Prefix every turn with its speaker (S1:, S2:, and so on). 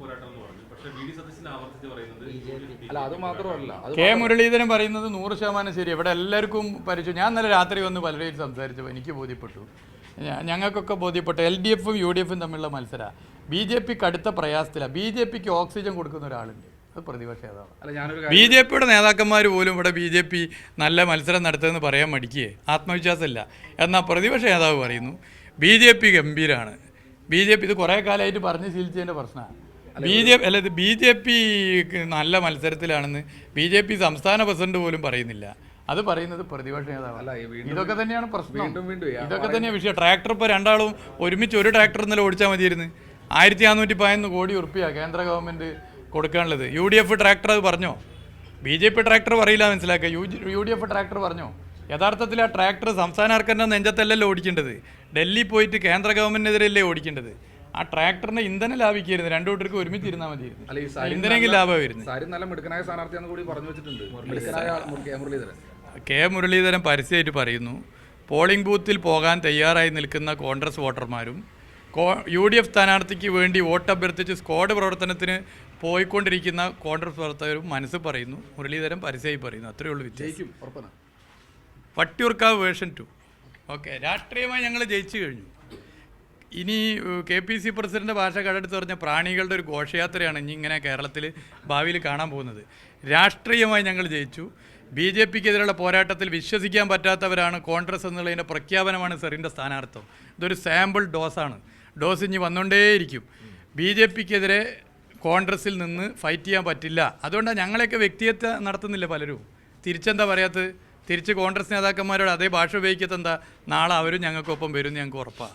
S1: പോരാട്ടം എന്ന് പറഞ്ഞു. പക്ഷേ വി ഡി സതീശൻ ആവർത്തിച്ച് പറയുന്നത്
S2: അല്ല അത് മാത്രമല്ല.
S3: കെ മുരളീധരൻ പറയുന്നത് നൂറ് ശതമാനം ശരി. ഇവിടെ എല്ലാവർക്കും പരിചയം. ഞാൻ ഇന്നലെ രാത്രി വന്ന് പലരെയും സംസാരിച്ചു എനിക്ക് ബോധ്യപ്പെട്ടു. ഞങ്ങൾക്കൊക്കെ ബോധ്യപ്പെട്ടു. എൽ ഡി എഫും യു ഡി എഫും തമ്മിലുള്ള മത്സരമാണ് ബി ജെ പി കടുത്ത പ്രയാസത്തിലാണ് ബി ജെ പിക്ക് ഓക്സിജൻ കൊടുക്കുന്ന ഒരാളുണ്ട്. അത് പ്രതിപക്ഷ നേതാവ്.
S2: അല്ല ഞാനൊരു
S3: ബി ജെ പിയുടെ നേതാക്കന്മാർ പോലും ഇവിടെ ബി ജെ പി നല്ല മത്സരം നടത്തുമെന്ന് പറയാൻ മടിക്കുകയെ ആത്മവിശ്വാസമില്ല. എന്നാൽ പ്രതിപക്ഷ നേതാവ് പറയുന്നു ബി ജെ പി ഗംഭീരമാണ് ബി ജെ പി ഇത് കുറേ കാലമായിട്ട് പറഞ്ഞ് ശീലിച്ചതിന്റെ പ്രശ്നമാണ്. ബി ജെ അല്ല ഇത് ബി ജെ പി നല്ല മത്സരത്തിലാണെന്ന് ബി ജെ പി സംസ്ഥാന പ്രസിഡന്റ് പോലും പറയുന്നില്ല. അത് പറയുന്നത് പ്രതിപക്ഷ
S2: അല്ല,
S3: നേതാവ് ഇതൊക്കെ തന്നെയാണ് പ്രശ്നം.
S2: വീണ്ടും വീണ്ടും
S3: ഇതൊക്കെ തന്നെയാണ് വിഷയം. ട്രാക്ടർ ഇപ്പോൾ രണ്ടാളും ഒരുമിച്ച് ഒരു ട്രാക്ടർ ഇന്നലെ ഓടിച്ചാൽ മതിയായിരുന്നു. ആയിരത്തി നാനൂറ്റി പതിനൊന്ന് കോടി ഉറുപ്പിയ കേന്ദ്ര ഗവൺമെന്റ് കൊടുക്കാനുള്ളത്. യു ഡി എഫ് ട്രാക്ടർ അത് പറഞ്ഞോ? ബി ജെ പി ട്രാക്ടർ പറയില്ല മനസ്സിലാക്കുക U U D F tractor പറഞ്ഞോ? യഥാർത്ഥത്തിൽ ആ ട്രാക്ടർ സംസ്ഥാന സർക്കാരിന്റെ നെഞ്ചത്തല്ലല്ലോ ഓടിക്കേണ്ടത്? ഡൽഹി പോയിട്ട് കേന്ദ്ര ഗവൺമെന്റിനെതിരല്ലേ ഓടിക്കേണ്ടത്? ആ ട്രാക്ടറിന്റെ ഇന്ധനം ലാഭിക്കരുത് രണ്ടു കൂട്ടർക്ക് ഒരുമിച്ച് ഇരുന്നാൽ
S2: മതി
S3: ഇന്ധനെങ്കിൽ ലാഭമായിരുന്നു.
S2: സാരി നല്ല മിടുക്കനായ സ്ഥാനാർത്ഥിയാണെന്ന് കൂടി പറഞ്ഞു വെച്ചിട്ടുണ്ട്. കെ മുരളീധരൻ
S3: പരസ്യമായിട്ട് പറയുന്നു പോളിംഗ് ബൂത്തിൽ പോകാൻ തയ്യാറായി നിൽക്കുന്ന കോൺഗ്രസ് വോട്ടർമാരും കോ യു ഡി എഫ് സ്ഥാനാർത്ഥിക്ക് വേണ്ടി വോട്ട് അഭ്യർത്ഥിച്ച് സ്ക്വാഡ് പ്രവർത്തനത്തിന് പോയിക്കൊണ്ടിരിക്കുന്ന കോൺഗ്രസ് പ്രവർത്തകരും മനസ്സ് പറയുന്നു. മുരളീധരൻ പരസ്യമായി പറയുന്നു. അത്രയേ ഉള്ളൂ
S2: വിജയിക്കും
S3: വട്ടിയൂർക്കാവ് വേർഷൻ ടു. ഓക്കെ രാഷ്ട്രീയമായി ഞങ്ങൾ ജയിച്ചു കഴിഞ്ഞു. ഇനി കെ പി സി പ്രസിഡന്റ് ഭാഷ കടെടുത്ത് പറഞ്ഞ പ്രാണികളുടെ ഒരു ഘോഷയാത്രയാണ് ഇനി ഇങ്ങനെ കേരളത്തിൽ ഭാവിയിൽ കാണാൻ പോകുന്നത്. രാഷ്ട്രീയമായി ഞങ്ങൾ ജയിച്ചു. ബി ജെ പിക്കെതിരെയുള്ള പോരാട്ടത്തിൽ വിശ്വസിക്കാൻ പറ്റാത്തവരാണ് കോൺഗ്രസ് എന്നുള്ളതിന്റെ പ്രഖ്യാപനമാണ് സെറിന്റെ സ്ഥാനാർത്ഥം. ഇതൊരു സാമ്പിൾ ഡോസാണ് ഡോസ് ഇനി വന്നുകൊണ്ടേയിരിക്കും ബി ജെ പിക്കെതിരെ കോൺഗ്രസിൽ നിന്ന് ഫൈറ്റ് ചെയ്യാൻ പറ്റില്ല. അതുകൊണ്ടാണ് ഞങ്ങളെയൊക്കെ വ്യക്തിയത്വം നടത്തുന്നില്ല പലരും? തിരിച്ചെന്താ പറയാത്തത്? തിരിച്ച് കോൺഗ്രസ് നേതാക്കന്മാരോട് അതേ ഭാഷ ഉപയോഗിക്കത്തെന്താ? നാളെ അവരും ഞങ്ങൾക്കൊപ്പം വരും ഞങ്ങൾക്ക് ഉറപ്പാണ്